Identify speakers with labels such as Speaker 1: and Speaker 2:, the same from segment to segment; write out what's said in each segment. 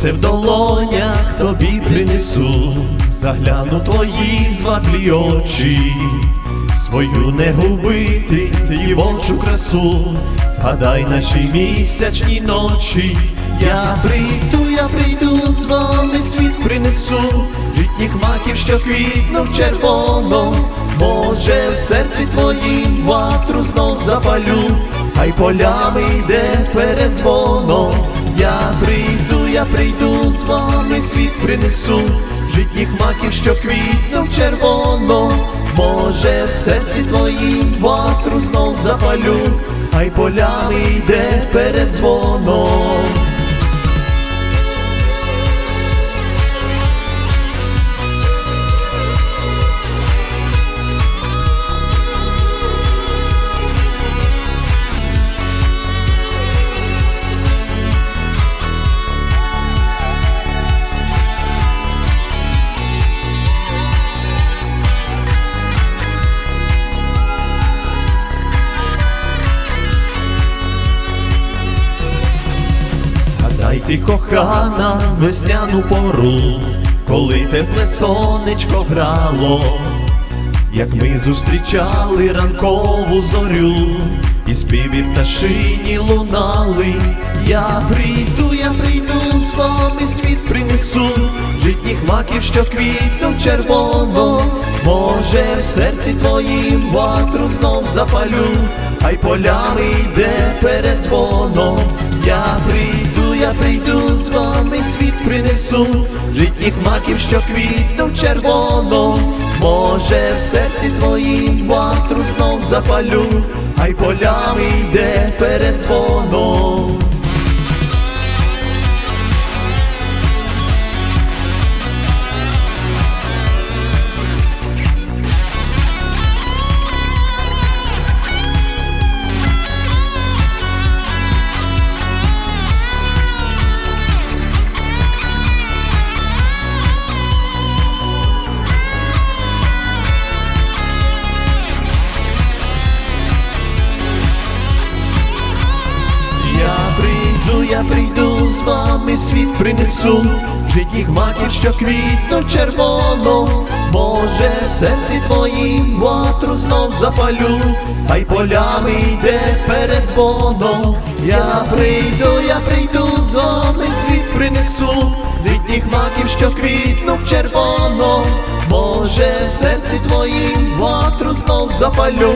Speaker 1: Серце в долонях тобі принесу, загляну твої зваблі очі, свою не губити і волчу красу, згадай наші місячні ночі. Я прийду, я прийду, з вами світ принесу, житніх маків, що квітнув червоно, може в серці твоїм ватру знов запалю, хай полями йде перед дзвоном. Я прийду, з вами світ принесу, житніх маків, що квітнув червоно, може в серці твоїм ватру знов запалю, хай полями йде перед дзвоном. Ти, кохана, весняну пору, коли тепле сонечко грало, як ми зустрічали ранкову зорю, і співі пташині лунали. Я прийду, я прийду, з вами світ принесу, житніх маків, що квітнув червоно, може в серці твоїм ватру знов запалю, хай полями йде перед дзвоном. Я прийду, я прийду, з вами світ принесу, житніх маків, що квітнув червоно, може в серці твоїм ватру знов запалю, хай полями йде перед дзвоном. Вами світ принесу, житніх маків, що квітнув червоно, може в серці твоїм ватру знов запалю, хай полями йде перед дзвоном. Я прийду, я прийду, з вами світ принесу, житніх маків, що квітнув червоно, може в серці твоїм ватру знов запалю,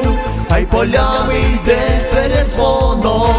Speaker 1: хай полями йде перед дзвоном.